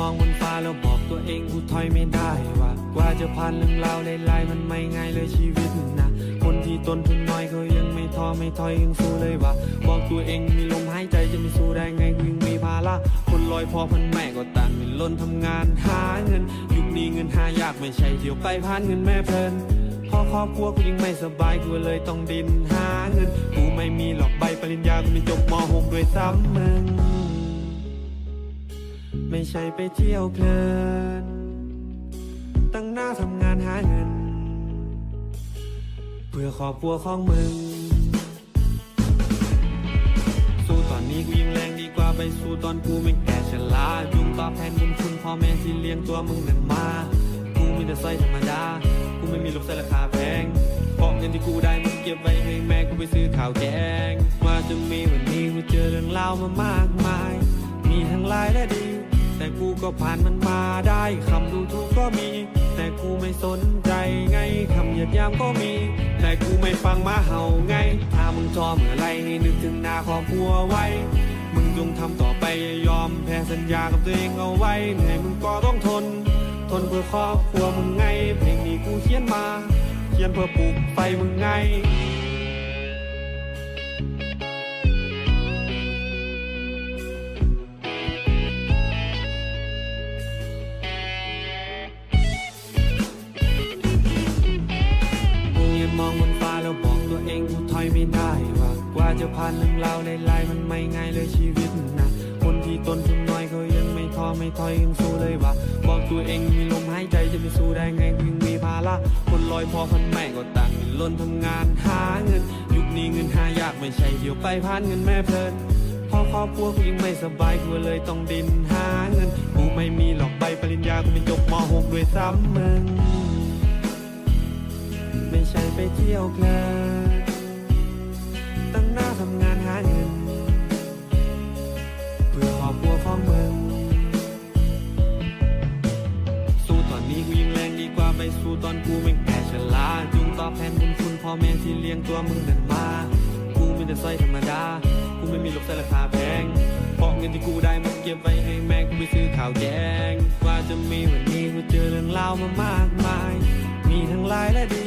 มองบนฟ้าแล้วบอกตัวเองกูถอยไม่ได้ว่ากว่าจะผ่านเรื่องราวหลายๆมันไม่ง่ายเลยชีวิตนะ คนที่ตนทุนน้อยเขายังไม่ท้อไม่ถอยยังสู้เลยว่ะบอกตัวเองมีลมหายใจจะไม่สู้ได้ไงกูยังมีภาระคนลอยพอพันแม่ก็ต่างไม่ล้นทำงานหาเงิน ยุคนี้เงินหายากไม่ใช่เที่ยวไปผ่านเงินแม่เพลินพอครอบครัวกูยังไม่สบายกูเลยต้องดินหาเงิน กูไม่มีหรอกใบปริญญากูไม่จบม .6 ด้วยซ้ำมึง ไม่ใช่ไปเที่ยวเพลิน ตั้งหน้าทำงานหาเงิน เพื่อครอบครัวของมึง สู้ตอนนี้กูยังแรงดีกว่าไปสู้ตอนกูไม่แก่ชราจุงตอบแทนบุญคุณพ่อแม่ที่เลี้ยงตัวมึงนั้นมา กูมีแต่สร้อยธรรมดา กูไม่มีลูกใส่ราคาแพงเพราะเงินที่กูได้มันเก็บไว้ให้แม่กูไปซื้อข้าวแกงมาจนมีวันนี้กูเจอเรื่องราวมามากมาย มีทั้งร้ายและดี ก็ผ่านมันมาได้คำดูถูกก็มี แต่กูไม่สนใจไงคำหยียดยามก็มี แต่กูไม่ฟังมาเห่าไงถ้ามึงชอบเมื่อไรให้นึกถึงหน้าครอบครัวไว้ มึงจงทำต่อไปอย่ายอมแพ้สัญญากับตัวเองเอาไว้เหนื่อยมึงก็ต้องทน ทนเพื่อครอบครัวมึงไงเพลงนี้กูเขียนมา เขียนเพื่อปลูกไฟมึงไง มองบนฟ้าแล้วบอกตัวเองกูถอยไม่ได้ว่ากว่าจะผ่านเรื่องราวหลายๆมันไม่ง่ายเลยชีวิตนะคนที่ตนทุนน้อยเขายังไม่ท้อไม่ถอยยังสู้เลยว่ะบอกตัวเองมีลมหายใจจะไปสู้ได้ไงกูยังมีภาระคนลอยพอพันแม่ก็ต่างล้นทำงานหาเงิน ยุคนี้เงินหายากไม่ใช่เดี๋ยวไปผ่านเงินแม่เพลินพอครอบครัวกูยังไม่สบายกูเลยต้องดินหาเงินกูไม่มีหรอกใบปริญญากูไม่จบม .6 ด้วยซ้ำมึงไม่ใช่ไป เที่ยวเพลินตั้งหน้าทำงานหาเงิน เพื่อครอบครัวของมึง สู้ตอนนี้กูยังแรงดีกว่าไปสู้ตอนกูไม่แก่ชราจุงตอบแทนบุญคุณพ่อแม่ที่เลี้ยงตัวมึงนั้นมา กูมีแต่สร้อยธรรมดา กูไม่มีลูกใส่ราคาแพงเพราะเงินที่กูได้มันเก็บไว้ให้แม่กูไปซื้อข้าวแกงกว่าจะมีวันนี้กูเจอเรื่องราวมามากมาย มีทั้งร้ายและดี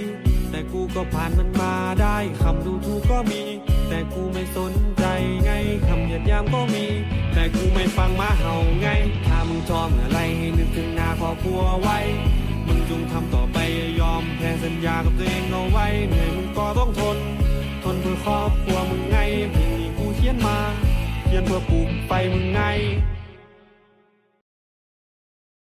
กูก็ผ่านมันมาได้คำดูถูกก็มี แต่กูไม่สนใจไงคำเหยียดยามก็มี แต่กูไม่ฟังมาเห่าไงถ้ามึงชอบอะไรให้นึกถึงหน้าครอบครัวไว้ มึงจงทำต่อไปอย่ายอมแพ้สัญญากับตัวเองเอาไว้เหนื่อยมึงก็ต้องทน ทนเพื่อครอบครัวมึงไงเพลงนี้กูเขียนมาเขียนเพื่อปลูกไฟมึงไง